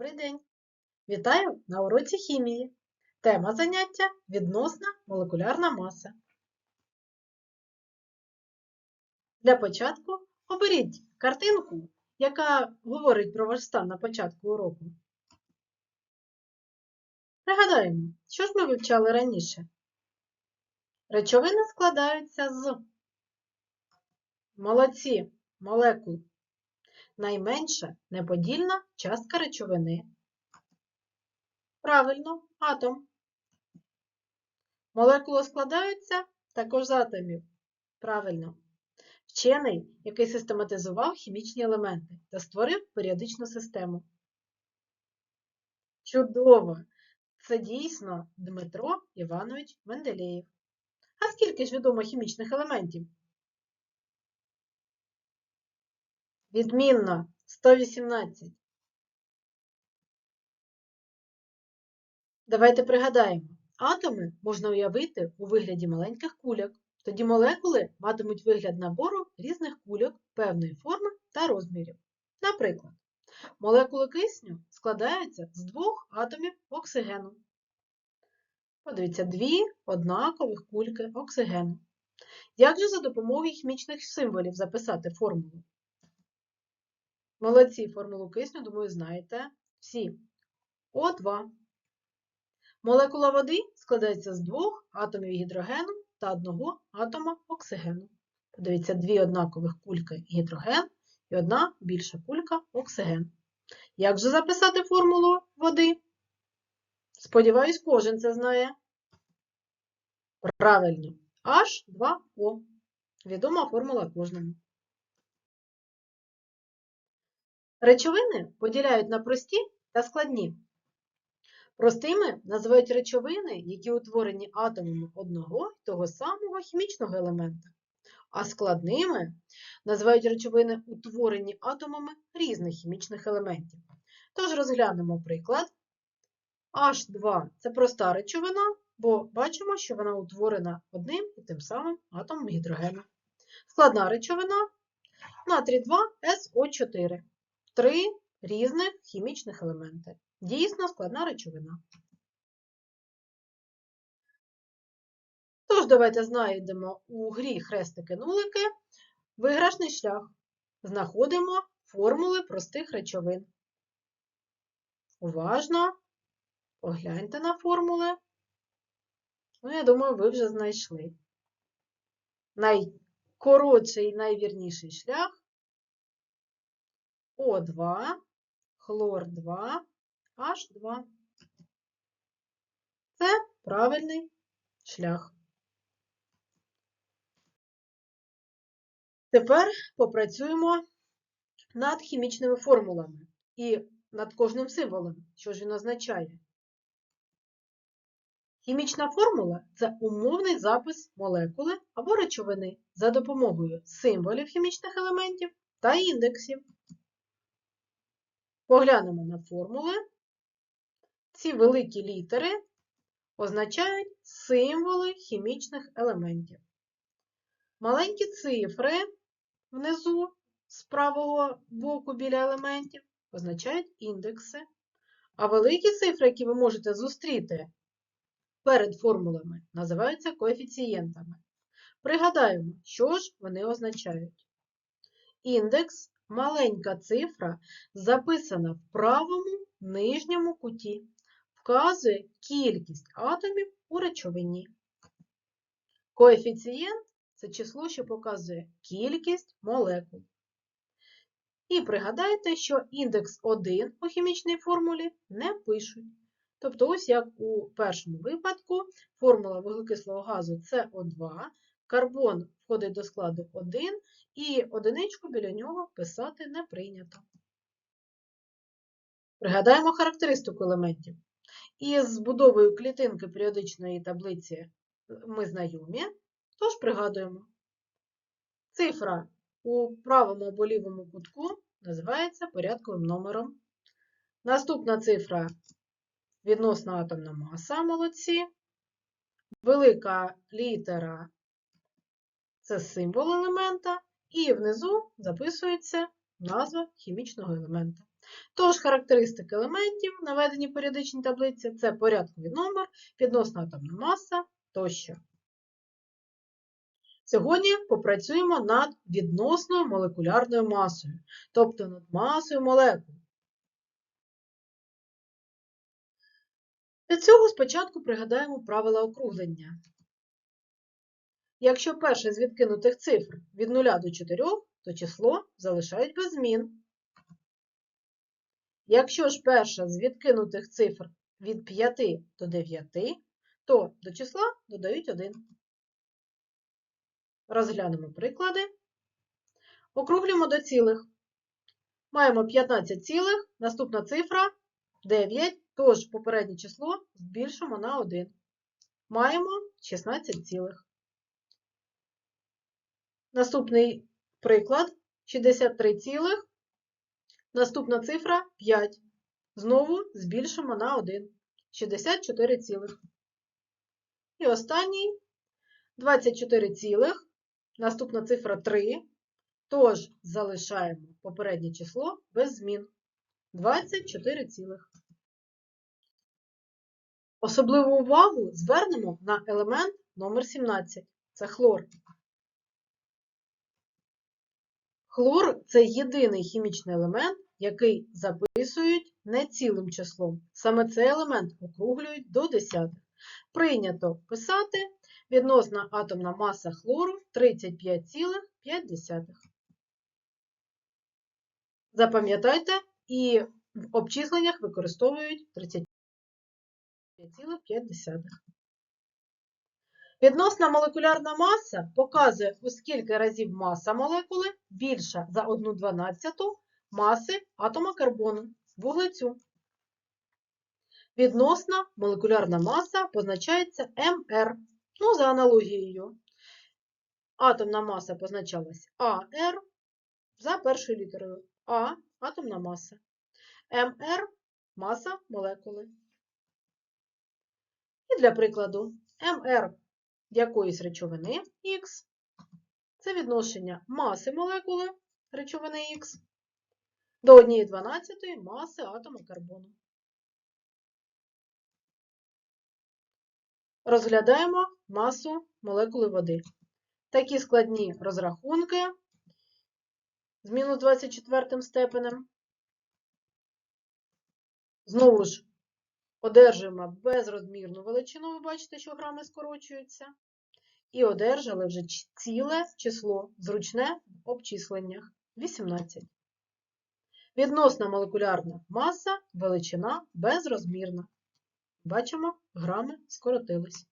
Добрий день! Вітаю на уроці хімії. Тема заняття відносна молекулярна маса. Для початку оберіть картинку, яка говорить про ваш стан на початку уроку. Пригадаємо, що ж ми вивчали раніше? Речовини складаються з молодці, молекул. Найменша неподільна частка речовини. Правильно, атом. Молекули складаються також з атомів. Правильно. Вчений, який систематизував хімічні елементи та створив періодичну систему. Чудово! Це дійсно Дмитро Іванович Менделєєв. А скільки ж відомо хімічних елементів? Відмінно 118. Давайте пригадаємо, атоми можна уявити у вигляді маленьких кульок. Тоді молекули матимуть вигляд набору різних кульок певної форми та розмірів. Наприклад, молекули кисню складаються з двох атомів оксигену. Подивіться, дві однакових кульки оксигену. Як же за допомогою хімічних символів записати формулу? Молодці формулу кисню, думаю, знаєте всі. О2. Молекула води складається з двох атомів гідрогену та одного атома оксигену. Подивіться, дві однакових кульки гідроген і одна більша кулька оксиген. Як же записати формулу води? Сподіваюсь, кожен це знає. Правильно. H2O. Відома формула кожному. Речовини поділяють на прості та складні. Простими називають речовини, які утворені атомами одного і того самого хімічного елемента, а складними називають речовини, утворені атомами різних хімічних елементів. Тож розглянемо приклад. H2 це проста речовина, бо бачимо, що вона утворена одним і тим самим атомом гідрогену. Складна речовина натрій 2SO4 три різних хімічних елементи. Дійсно складна речовина. Тож, давайте знайдемо у грі хрестики-нулики виграшний шлях. Знаходимо формули простих речовин. Уважно погляньте на формули. Ну, я думаю, ви вже знайшли. Найкоротший і найвірніший шлях о2, хлор 2, H2. Це правильний шлях. Тепер попрацюємо над хімічними формулами і над кожним символом, що ж він означає. Хімічна формула це умовний запис молекули або речовини за допомогою символів хімічних елементів та індексів. Поглянемо на формули. Ці великі літери означають символи хімічних елементів. Маленькі цифри внизу з правого боку біля елементів означають індекси. А великі цифри, які ви можете зустріти перед формулами, називаються коефіцієнтами. Пригадаємо, що ж вони означають. Індекс маленька цифра записана в правому нижньому куті, вказує кількість атомів у речовині. Коефіцієнт це число, що показує кількість молекул. І пригадайте, що індекс 1 у хімічній формулі не пишуть. Тобто, ось як у першому випадку, формула вуглекислого газу СО2, карбон входить до складу 1, і одиничку біля нього писати не прийнято. Пригадаємо характеристику елементів. Із будовою клітинки періодичної таблиці ми знайомі, тож пригадуємо. Цифра у правому або лівому кутку називається порядковим номером. Наступна цифра відносна атомна маса молодці. Велика літера це символ елемента, і внизу записується назва хімічного елемента. Тож характеристики елементів, наведені в періодичній таблиці, це порядковий номер, відносна атомна маса тощо. Сьогодні попрацюємо над відносною молекулярною масою, тобто над масою молекул. Для цього спочатку пригадаємо правила округлення. Якщо перше з відкинутих цифр від 0 до 4, то число залишають без змін. Якщо ж перша з відкинутих цифр від 5 до 9, то до числа додають 1. Розглянемо приклади. Округлюємо до цілих. Маємо 15 цілих, наступна цифра 9, тож попереднє число збільшимо на 1. Маємо 16 цілих. Наступний приклад 63 цілих, наступна цифра 5. Знову збільшимо на 1. 64 цілих. І останній 24 цілих, наступна цифра 3. Тож залишаємо попереднє число без змін. 24 цілих. Особливу увагу звернемо на елемент номер 17 це хлор. Хлор це єдиний хімічний елемент, який записують не цілим числом. Саме цей елемент округлюють до десятих. Прийнято писати відносна атомна маса хлору 35,5. Запам'ятайте, і в обчисленнях використовують 35,5. Відносна молекулярна маса показує, у скільки разів маса молекули більша за 1 дванадцяту маси атома карбону, вуглецю. Відносна молекулярна маса позначається МР. Ну, за аналогією. Атомна маса позначалась АР за першою літерою. А атомна маса. МР маса молекули. І для прикладу, МР якоїсь речовини Х це відношення маси молекули речовини Х до 1,12 маси атома карбону. Розглядаємо масу молекули води. Такі складні розрахунки з мінус 24 степенем. Знову ж одержуємо безрозмірну величину, ви бачите, що грами скорочуються. І одержали вже ціле число, зручне в обчисленнях 18. Відносна молекулярна маса, величина безрозмірна. Бачимо, грами скоротились.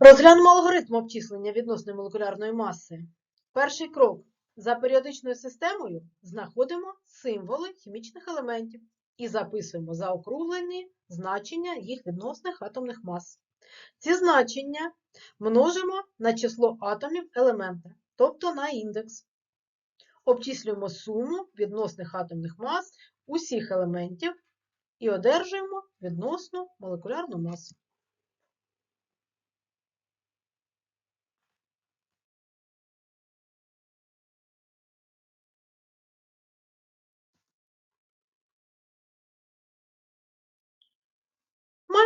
Розглянемо алгоритм обчислення відносної молекулярної маси. Перший крок. За періодичною системою знаходимо символи хімічних елементів і записуємо заокруглені значення їх відносних атомних мас. Ці значення множимо на число атомів елемента, тобто на індекс. Обчислюємо суму відносних атомних мас усіх елементів і одержуємо відносну молекулярну масу.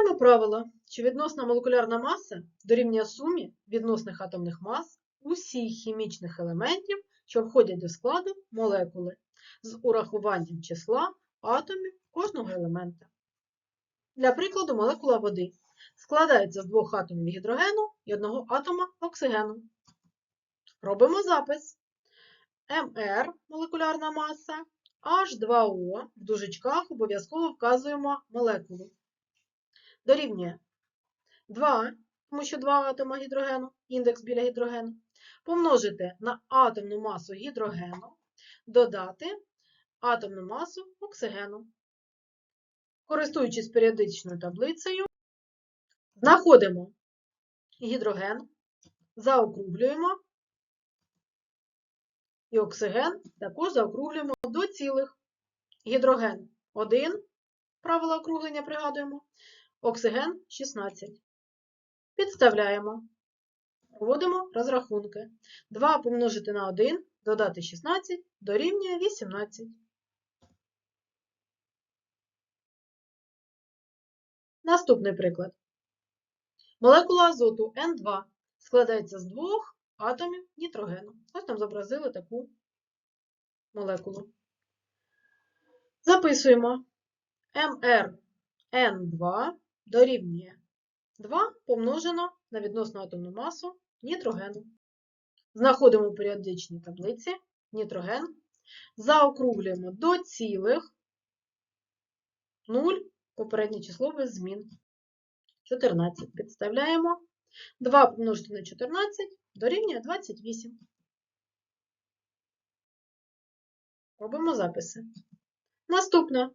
Маємо правило, що відносна молекулярна маса дорівнює сумі відносних атомних мас усіх хімічних елементів, що входять до складу молекули, з урахуванням числа атомів кожного елемента. Для прикладу, молекула води складається з двох атомів гідрогену і одного атома оксигену. Робимо запис. МР молекулярна маса, H2O в дужечках обов'язково вказуємо молекулу. Дорівнює 2, тому що 2 атома гідрогену, індекс біля гідрогену, помножити на атомну масу гідрогену, додати атомну масу оксигену. Користуючись періодичною таблицею, знаходимо гідроген, заокруглюємо, і оксиген також заокруглюємо до цілих. Гідроген 1, правило округлення пригадуємо, оксиген 16. Підставляємо. Проводимо розрахунки. 2 помножити на 1, додати 16 дорівнює 18. Наступний приклад. Молекула азоту Н2 складається з двох атомів нітрогену. Ось там зобразили таку молекулу. Записуємо МРН2 дорівнює 2 помножено на відносну атомну масу нітрогену. Знаходимо у періодичній таблиці нітроген, заокруглюємо до цілих 0, попереднє число без змін. 14. Підставляємо. 2 помножити на 14 дорівнює 28. Робимо записи. Наступне.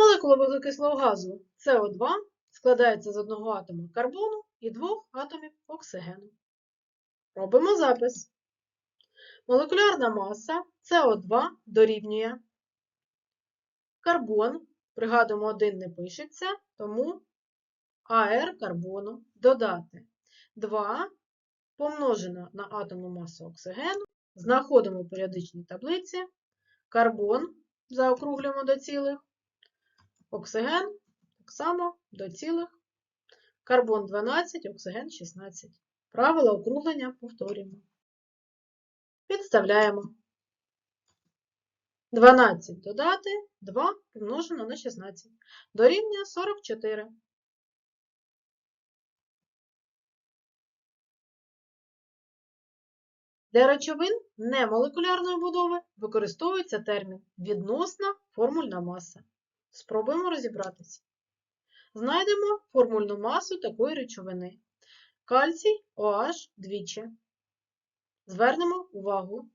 Молекула вуглекислого газу СО2 складається з одного атому карбону і двох атомів оксигену. Робимо запис. Молекулярна маса СО2 дорівнює карбон. Пригадуємо, один не пишеться, тому АР карбону додати 2 помножено на атомну масу оксигену. Знаходимо в періодичній таблиці карбон, заокруглюємо до цілих, оксиген так само до цілих, карбон 12, оксиген 16. Правила округлення повторюємо. Підставляємо. 12 додати 2 помножено на 16. Дорівнює 44. Для речовин немолекулярної будови використовується термін відносна формульна маса. Спробуємо розібратися. Знайдемо формульну масу такої речовини. Кальцій OH двічі. Звернемо увагу.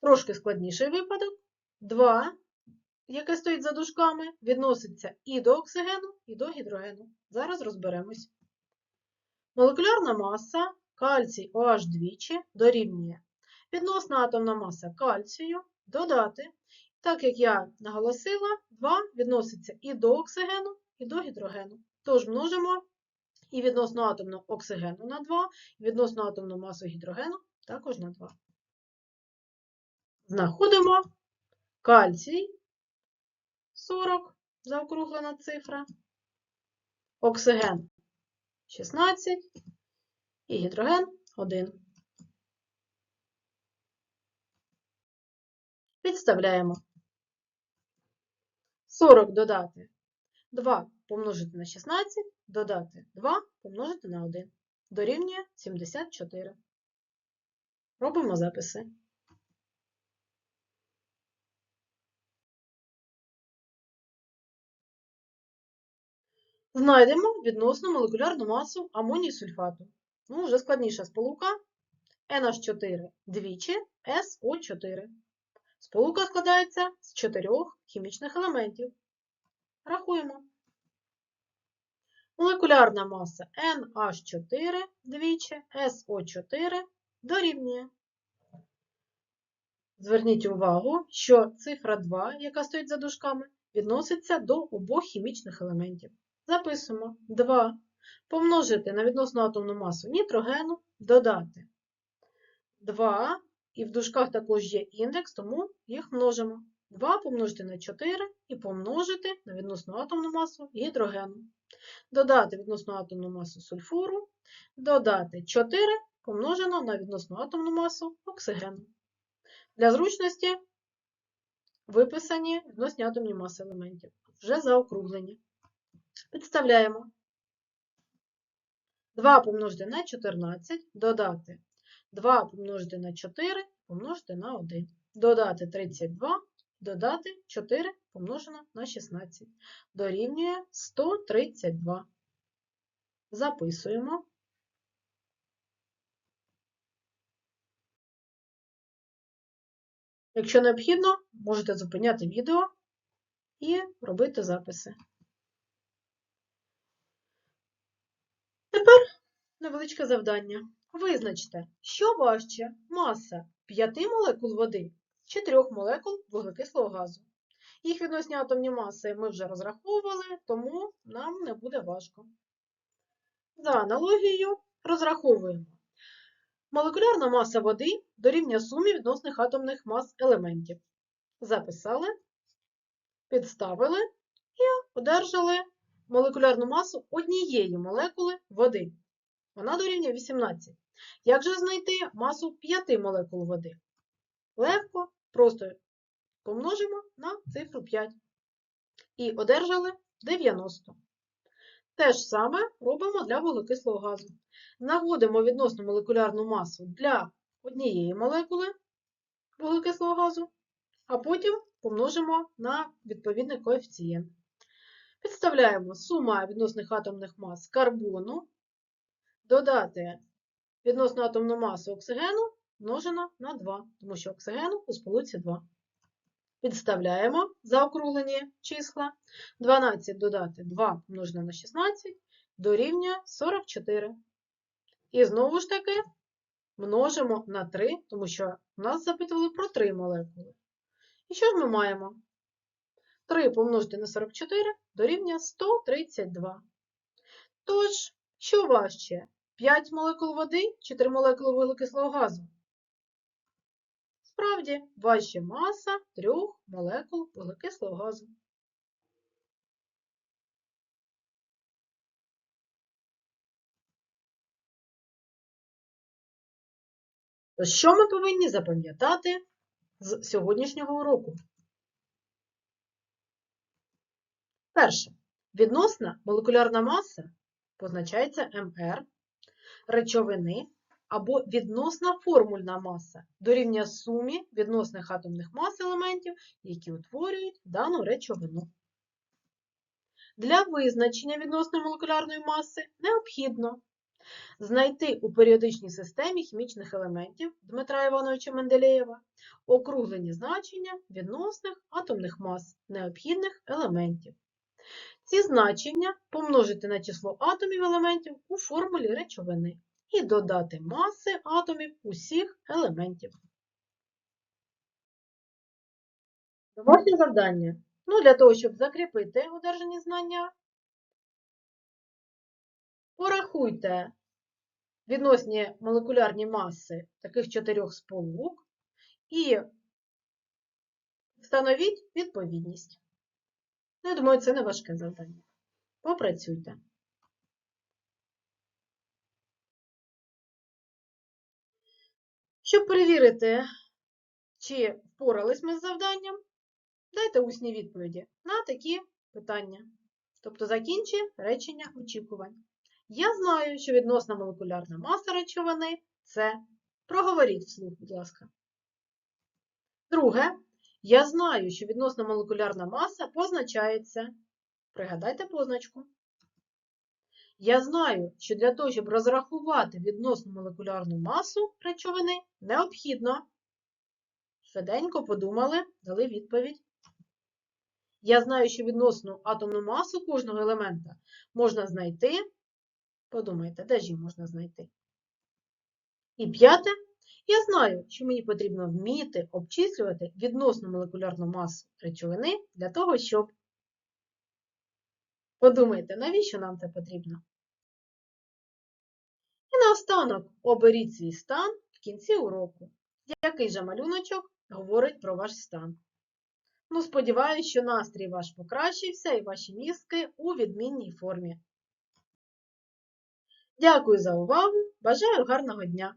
Трошки складніший випадок. 2, яке стоїть за дужками, відноситься і до оксигену, і до гідрогену. Зараз розберемось. Молекулярна маса кальцій OH двічі дорівнює відносна атомна маса кальцію додати. Так як я наголосила, 2 відноситься і до оксигену, і до гідрогену. Тож множимо і відносно атомну оксигену на 2, і відносно атомну масу гідрогену також на 2. Знаходимо кальцій 40, заокруглена цифра, оксиген 16 і гідроген 1. Підставляємо 40 додати 2 помножити на 16, додати 2 помножити на 1. Дорівнює 74. Робимо записи. Знайдемо відносну молекулярну масу амонію сульфату. Ну, вже складніша сполука NH4 двічі SO4. Сполука складається з чотирьох хімічних елементів. Рахуємо. Молекулярна маса NH4 двічі SO4 дорівнює. Зверніть увагу, що цифра 2, яка стоїть за дужками, відноситься до обох хімічних елементів. Записуємо 2 помножити на відносну атомну масу нітрогену, додати 2, і в дужках також є індекс, тому їх множимо. 2 помножити на 4 і помножити на відносну атомну масу гідрогену. Додати відносну атомну масу сульфуру, додати 4 помножено на відносну атомну масу оксигену. Для зручності виписані відносні атомні маси елементів, вже заокруглені. Підставляємо 2 помножити на 14, додати 2 помножити на 4, помножити на 1. Додати 32, додати 4 помножено на 16. Дорівнює 132. Записуємо. Якщо необхідно, можете зупиняти відео і робити записи. Тепер невеличке завдання. Визначте, що важче маса 5 молекул води з 4 молекул вуглекислого газу. Їх відносні атомні маси ми вже розраховували, тому нам не буде важко. За аналогією розраховуємо. Молекулярна маса води дорівнює сумі відносних атомних мас елементів. Записали, підставили і одержали молекулярну масу однієї молекули води. Вона дорівнює 18. Як же знайти масу 5 молекул води? Легко, просто помножимо на цифру 5. І одержали 90. Те ж саме робимо для вуглекислого газу. Знаходимо відносну молекулярну масу для однієї молекули вуглекислого газу, а потім помножимо на відповідний коефіцієнт. Підставляємо сума відносних атомних мас карбону, додати відносну атомну масу оксигену множено на 2, тому що оксигену у сполуці 2. Підставляємо заокруглені числа. 12 додати 2 помножено на 16 дорівнює 44. І знову ж таки множимо на 3, тому що нас запитували про 3 молекули. І що ж ми маємо? 3 помножити на 44 дорівнює 132. Тож, що важче? 5 молекул води чи 3 молекули вуглекислого газу? Справді, важче маса 3 молекул вуглекислого газу. Що ми повинні запам'ятати з сьогоднішнього уроку? Перше. Відносна молекулярна маса позначається МР речовини або відносна формульна маса дорівнює сумі відносних атомних мас елементів, які утворюють дану речовину. Для визначення відносної молекулярної маси необхідно знайти у періодичній системі хімічних елементів Дмитра Івановича Менделєєва округлені значення відносних атомних мас необхідних елементів. Ці значення помножити на число атомів елементів у формулі речовини і додати маси атомів усіх елементів. Домашнє завдання. Ну, для того, щоб закріпити одержані знання, порахуйте відносні молекулярні маси таких чотирьох сполук і встановіть відповідність. Ну, я думаю, це не важке завдання. Попрацюйте. Щоб перевірити, чи впорались ми з завданням, дайте усні відповіді на такі питання. Тобто закінчи речення очікувань. Я знаю, що відносна молекулярна маса речовини це. Проговоріть вслух, будь ласка. Друге, я знаю, що відносна молекулярна маса позначається. Пригадайте позначку. Я знаю, що для того, щоб розрахувати відносну молекулярну масу речовини, необхідно. Швиденько подумали, дали відповідь. Я знаю, що відносну атомну масу кожного елемента можна знайти. Подумайте, де ж її можна знайти? І п'яте, я знаю, що мені потрібно вміти обчислювати відносну молекулярну масу речовини для того, щоб подумайте, навіщо нам це потрібно? І наостанок оберіть свій стан в кінці уроку. Який же малюночок говорить про ваш стан? Ну, сподіваюся, що настрій ваш покращився і ваші мізки у відмінній формі. Дякую за увагу! Бажаю гарного дня!